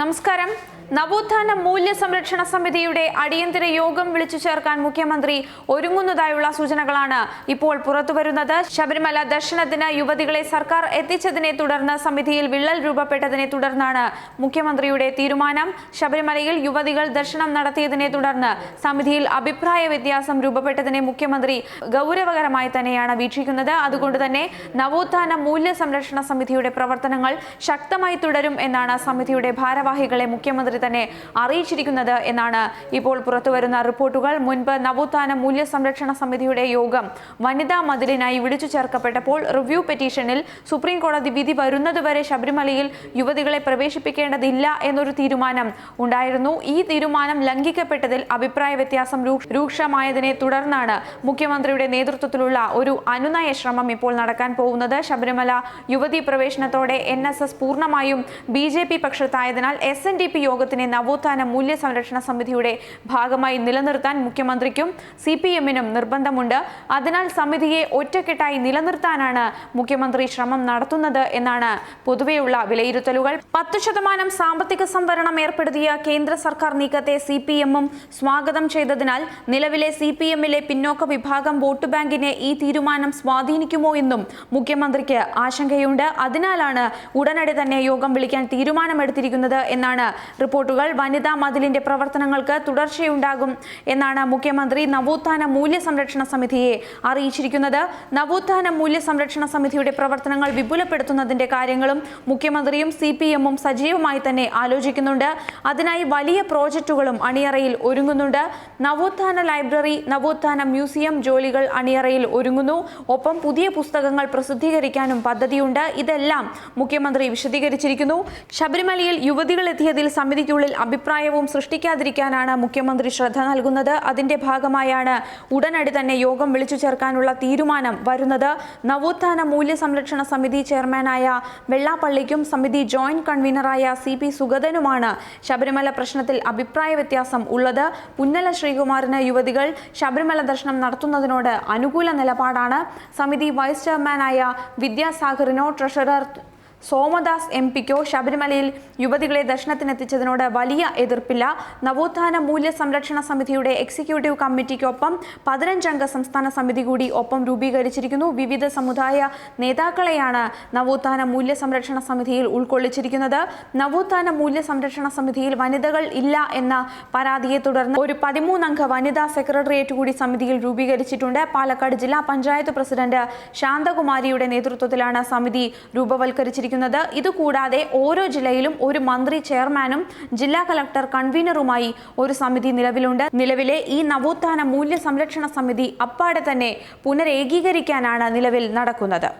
നമസ്കാരം. നവോത്ഥാന മൂല്യ സംരക്ഷണ സമിതിയുടെ അടിയന്തര യോഗം വിളിച്ചു ചേർക്കാൻ മുഖ്യമന്ത്രി ഒരുങ്ങുന്നതായുള്ള സൂചനകളാണ് ഇപ്പോൾ പുറത്തുവരുന്നത് ശബരിമല ദർശനത്തിന് യുവതികളെ സർക്കാർ എത്തിച്ചതിനെ തുടർന്ന് സമിതിയിൽ വിള്ളൽ രൂപപ്പെട്ടതിനെ തുടർന്നാണ് മുഖ്യമന്ത്രിയുടെ തീരുമാനം. ശബരിമലയിൽ യുവതികൾ ദർശനം നടത്തിയതിനെ തുടർന്ന് സമിതിയിൽ അഭിപ്രായ വ്യത്യാസം രൂപപ്പെട്ടതിനെ മുഖ്യമന്ത്രി ഗൗരവകരമായി തന്നെയാണ് വീക്ഷിക്കുന്നത്. അതുകൊണ്ട് തന്നെ നവോത്ഥാന മൂല്യ സംരക്ഷണ സമിതിയുടെ പ്രവർത്തനങ്ങൾ ശക്തമായി തുടരും എന്നാണ് സമിതിയുടെ ഭാരവാഹികളെ മുഖ്യമന്ത്രി തന്നെ അറിയിച്ചിരിക്കുന്നത് എന്നാണ് ഇപ്പോൾ പുറത്തുവരുന്ന റിപ്പോർട്ടുകൾ. മുൻപ് നവോത്ഥാന മൂല്യ സംരക്ഷണ സമിതിയുടെ യോഗം വനിതാ മതിലിനായി വിളിച്ചു ചേർക്കപ്പെട്ടപ്പോൾ റിവ്യൂ പെറ്റീഷനിൽ സുപ്രീം കോടതി വിധി വരുന്നതുവരെ ശബരിമലയിൽ യുവതികളെ പ്രവേശിപ്പിക്കേണ്ടതില്ല എന്നൊരു തീരുമാനം ഉണ്ടായിരുന്നു. ഈ തീരുമാനം ലംഘിക്കപ്പെട്ടതിൽ അഭിപ്രായ വ്യത്യാസം രൂക്ഷ- രൂക്ഷമായതിനെ തുടർന്നാണ് മുഖ്യമന്ത്രിയുടെ നേതൃത്വത്തിലുള്ള ഒരു അനുനയ ശ്രമം ഇപ്പോൾ നടക്കാൻ പോകുന്നത്. ശബരിമല യുവതി പ്രവേശനത്തോടെ എൻ എസ് എസ് പൂർണമായും ബി ജെ പി പക്ഷത്തായതിനാൽ എസ് എൻ ഡി പി യോഗത്തിനെ നവോത്ഥാന മൂല്യ സംരക്ഷണ സമിതിയുടെ ഭാഗമായി നിലനിർത്താൻ മുഖ്യമന്ത്രിക്കും സി പി എമ്മിനും നിർബന്ധമുണ്ട്. അതിനാൽ സമിതിയെ ഒറ്റക്കെട്ടായി നിലനിർത്താനാണ് മുഖ്യമന്ത്രി ശ്രമം നടത്തുന്നത് എന്നാണ് പൊതുവെയുള്ള വിലയിരുത്തലുകൾ. പത്ത് ശതമാനം സാമ്പത്തിക സംവരണം ഏർപ്പെടുത്തിയ കേന്ദ്ര സർക്കാർ നീക്കത്തെ സി പി എമ്മും സ്വാഗതം ചെയ്തതിനാൽ നിലവിലെ സി പി എമ്മിലെ പിന്നോക്ക വിഭാഗം വോട്ട് ബാങ്കിനെ ഈ തീരുമാനം സ്വാധീനിക്കുമോ എന്നും മുഖ്യമന്ത്രിക്ക് ആശങ്കയുണ്ട്. അതിനാലാണ് ഉടനടി തന്നെ യോഗം വിളിക്കാൻ തീരുമാനമെടുത്തിരിക്കുന്നത്. എന്നാണ് റിപ്പോർട്ടുകൾ. വനിതാ മതിലിന്റെ പ്രവർത്തനങ്ങൾക്ക് തുടർച്ചയുണ്ടാകും എന്നാണ് മുഖ്യമന്ത്രി നവോത്ഥാന മൂല്യ സംരക്ഷണ സമിതിയെ അറിയിച്ചിരിക്കുന്നത്. നവോത്ഥാന മൂല്യ സംരക്ഷണ സമിതിയുടെ പ്രവർത്തനങ്ങൾ വിപുലപ്പെടുത്തുന്നതിന്റെ കാര്യങ്ങളും മുഖ്യമന്ത്രിയും സി പി എമ്മും സജീവമായി തന്നെ ആലോചിക്കുന്നുണ്ട്. അതിനായി വലിയ പ്രോജക്റ്റുകളും അണിയറയിൽ ഒരുങ്ങുന്നുണ്ട്. നവോത്ഥാന ലൈബ്രറി നവോത്ഥാന മ്യൂസിയം ജോലികൾ അണിയറയിൽ ഒരുങ്ങുന്നു. ഒപ്പം പുതിയ പുസ്തകങ്ങൾ പ്രസിദ്ധീകരിക്കാനും പദ്ധതിയുണ്ട്. ഇതെല്ലാം മുഖ്യമന്ത്രി വിശദീകരിച്ചിരിക്കുന്നു. ശബരിമലയിൽ യുവതികൾ എത്തിയതിൽ സമിതിക്കുള്ളിൽ അഭിപ്രായവും സൃഷ്ടിക്കാതിരിക്കാനാണ് മുഖ്യമന്ത്രി ശ്രദ്ധ നൽകുന്നത്. അതിന്റെ ഭാഗമായാണ് ഉടനടി തന്നെ യോഗം വിളിച്ചു ചേർക്കാനുള്ള തീരുമാനം വരുന്നത്. നവോത്ഥാന മൂല്യ സംരക്ഷണ സമിതി ചെയർമാനായ വെള്ളാപ്പള്ളിക്കും സമിതി ജോയിന്റ് കൺവീനറായ സി പി സുഗതനുമാണ് ശബരിമല പ്രശ്നത്തിൽ അഭിപ്രായ വ്യത്യാസം ഉള്ളത്. പുന്നല ശ്രീകുമാറിന് യുവതികൾ ശബരിമല ദർശനം നടത്തുന്നതിനോട് അനുകൂല നിലപാടാണ്. സമിതി വൈസ് ചെയർമാനായ വിദ്യാസാഗറിനോ ട്രഷറർ സോമദാസ് എം പിക്കോ ശബരിമലയിൽ യുവതികളെ ദർശനത്തിനെത്തിച്ചതിനോട് വലിയ എതിർപ്പില്ല. നവോത്ഥാന മൂല്യ സംരക്ഷണ സമിതിയുടെ എക്സിക്യൂട്ടീവ് കമ്മിറ്റിക്കൊപ്പം പതിനഞ്ചംഗ സംസ്ഥാന സമിതി കൂടി ഒപ്പം രൂപീകരിച്ചിരിക്കുന്നു. വിവിധ സമുദായ നേതാക്കളെയാണ് നവോത്ഥാന മൂല്യ സംരക്ഷണ സമിതിയിൽ ഉൾക്കൊള്ളിച്ചിരിക്കുന്നത്. നവോത്ഥാന മൂല്യ സംരക്ഷണ സമിതിയിൽ വനിതകൾ ഇല്ല എന്ന പരാതിയെ തുടർന്ന് ഒരു പതിമൂന്നംഗ വനിതാ സെക്രട്ടേറിയറ്റ് കൂടി സമിതിയിൽ രൂപീകരിച്ചിട്ടുണ്ട്. പാലക്കാട് ജില്ലാ പഞ്ചായത്ത് പ്രസിഡന്റ് ശാന്തകുമാരിയുടെ നേതൃത്വത്തിലാണ് സമിതി രൂപവൽക്കരിച്ചിരിക്കുന്നത്. ഇതുകൂടാതെ ഓരോ ജില്ലയിലും ഒരു മന്ത്രി ചെയർമാനും ജില്ലാ കളക്ടർ കൺവീനറുമായി ഒരു സമിതി നിലവിലുണ്ട്. നിലവിലെ ഈ നവോത്ഥാന മൂല്യ സംരക്ഷണ സമിതി അപ്പാടെ തന്നെ പുനരേകീകരിക്കാനാണ് നിലവിൽ നടക്കുന്നത്.